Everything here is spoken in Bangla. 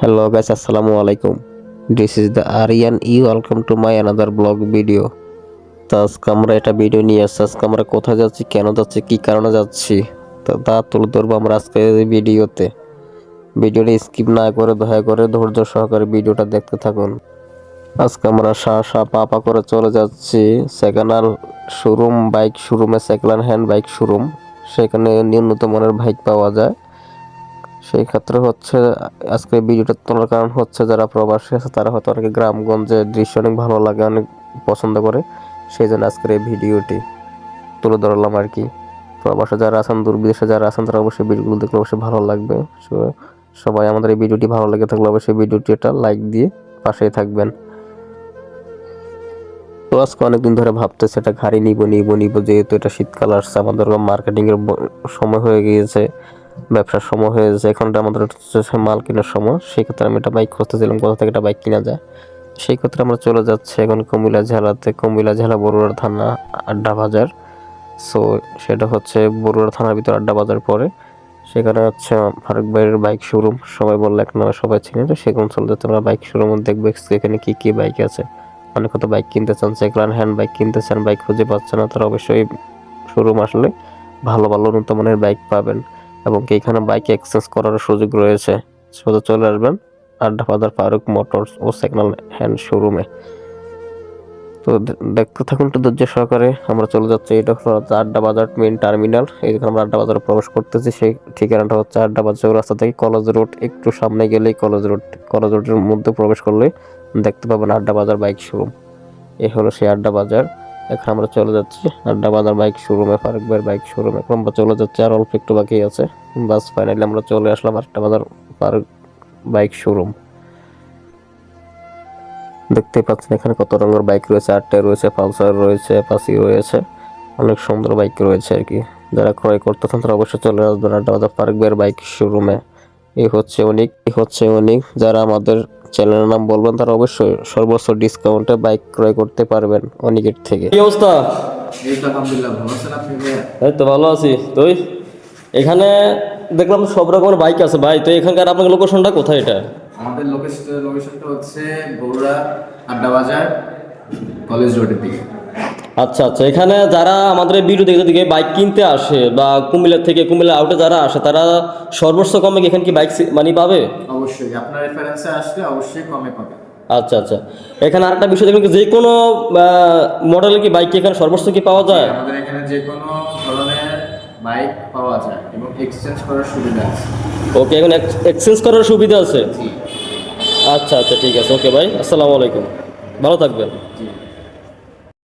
Hello guys, আসসালামু আলাইকুম This is the Ariyan E. Welcome to my another blog video তো আজকে আমরা এটা ভিডিও নিয়ে আসছি। আজকে আমরা কোথায় যাচ্ছি কেন যাচ্ছি কি কারণে যাচ্ছি তো তা তুলে ধরবো আমরা আজকে ভিডিওতে ভিডিওটা স্কিপ না করে দয়া করে ধৈর্য সহকারে ভিডিওটা দেখতে থাকুন। আজকে আমরা সা সা পা পা করে চলে যাচ্ছি। সেকেন্ড হ্যান্ড শোরুম বাইক শোরুমে সেকেন্ড হ্যান্ড বাইক শোরুম সেখানে নিম্নত মানের বাইক পাওয়া যায়। সেই ক্ষেত্রে হচ্ছে, আজকে ভিডিওটা তোলার কারণ হচ্ছে যারা প্রবাসী আছে, তারা হয়তো অনেকে গ্রামগঞ্জের দৃশ্য অনেক ভালো লাগে, অনেক পছন্দ করে। সেই জন্য আজকের এই ভিডিওটি তুলে ধরলাম আর কি। প্রবাসে যারা আছেন দূর বিদেশে যারা আছেন, তারা অবশ্যই ভিডিওগুলো দেখলে অবশ্যই ভালো লাগবে। সবাই আমাদের এই ভিডিওটি ভালো লেগে থাকলে অবশ্যই ভিডিওটি এটা লাইক দিয়ে পাশেই থাকবেন। তো আজকে অনেকদিন ধরে ভাবতেছে এটা গাড়ি নিব নিব নিব, যেহেতু এটা শীতকাল আসছে, আমাদের মার্কেটিংয়ের সময় হয়ে গিয়েছে। ব্যবসার সময় হয়ে গেছে এখন এটা আমাদের মাল কেনার সময় সেই ক্ষেত্রে আমি একটা বাইক খুঁজতেছিলাম, কোথা থেকে একটা বাইক কিনা যায়। সেই ক্ষেত্রে আমরা চলে যাচ্ছি এখন কুমিল্লা জেলাতে, কুমিল্লা জেলা বড়ুয়ার থানা আড্ডা বাজার। সো সেটা হচ্ছে বড়ুয়ার থানার ভিতর আড্ডা বাজার পরে। সেখানে হচ্ছে ফারুক ভাইয়ের বাইক শোরুম সবাই বললে এক নামে সবাই চিনে, তো সেখানে চলে যাচ্ছে আমরা বাইক শোরুম দেখব এখানে কি কি বাইক আছে। অনেক কত বাইক কিনতে চান সেকেন্ড হ্যান্ড বাইক কিনতে চান বাইক খুঁজে পাচ্ছেন না, তারা অবশ্যই শোরুম আসলে ভালো ভালো উন্নত মানের বাইক পাবেন। এবং কি এখানে বাইক এক্সচেঞ্জ করার সুযোগ রয়েছে। সোজা চলে আসবেন আড্ডা বাজার ফারুক মোটরস ও সেকেন্ড হ্যান্ড শোরুমে তো দেখতে থাকুন একটু ধৈর্য সহকারে, আমরা চলে যাচ্ছি। এটা হলো আড্ডা বাজার মেন টার্মিনাল এইখানে আমরা আড্ডা বাজারে প্রবেশ করতেছি, সেই ঠিকানাটা হচ্ছে আড্ডা বাজার রাস্তা থেকে কলেজ রোড একটু সামনে গেলেই কলেজ রোড কলেজ রোডের মধ্যে প্রবেশ করলে দেখতে পাবেন আড্ডা বাজার বাইক শোরুম এই হলো সেই আড্ডা বাজার। এখানে আমরা চলে যাচ্ছি। আড্ডা বাজার বাইক শোরুমে ফারুক ভাইয়ের বাইক শোরুমে এখন আমরা চলে যাচ্ছি আর অল্প একটু বাকি আছে। বাস ফাইনালি আমরা চলে আসলাম আড্ডা বাজার, ফারুক বাইক শোরুম দেখতে পাচ্ছেন এখানে কত রঙের বাইক রয়েছে। আটটা রয়েছে, পালসার রয়েছে পাসি রয়েছে। অনেক সুন্দর বাইক রয়েছে আর কি। যারা ক্রয় করতে চান তারা অবশ্যই চলে আসবেন আড্ডা বাজার ফারুক ভাইয়ের বাইক শোরুমে এই হচ্ছে অনেক এই হচ্ছে অনেক। যারা আমাদের চ্যানেলের নাম বলবেন তারা অবশ্যই সর্বোচ্চ ডিসকাউন্টে বাইক ক্রয় করতে পারবেন অনেকের থেকে। কি অবস্থা? এই তো ভালো আছি। তুই? এখানে দেখলাম সব রকমের বাইক আছে ভাই। তো এখানকার আপনার লোকেশনটা কোথায় এটা? আমাদের লোকেশনটা হচ্ছে বগুড়া আড্ডা বাজার কলেজ রোডের দিকে। আচ্ছা আচ্ছা এখানে যারা আমাদের এই ভিডিও দেখতে দিকে বাইক কিনতে আসে বা কুমিল্লা থেকে কুমিল্লা আউটে যারা আসে তারা সর্বোচ্চ কমে কি এখানে কি বাইক মানে পাবে? অবশ্যই আপনার রেফারেন্সে আসলে অবশ্যই কমে পাবেন আচ্ছা আচ্ছা এখানে আরেকটা বিষয় দেখবেন কি যে কোনো মডেলের কি বাইক এখানে সর্বোচ্চ কি পাওয়া যায়? আমাদের এখানে যে কোনো ধরনের বাইক পাওয়া যায় এবং এক্সচেঞ্জ করার সুবিধা আছে। ওকে এখন এক্সচেঞ্জ করার সুবিধা আছে? আচ্ছা আচ্ছা ঠিক আছে ওকে ভাই আসসালামু আলাইকুম। ভালো থাকবেন। জি।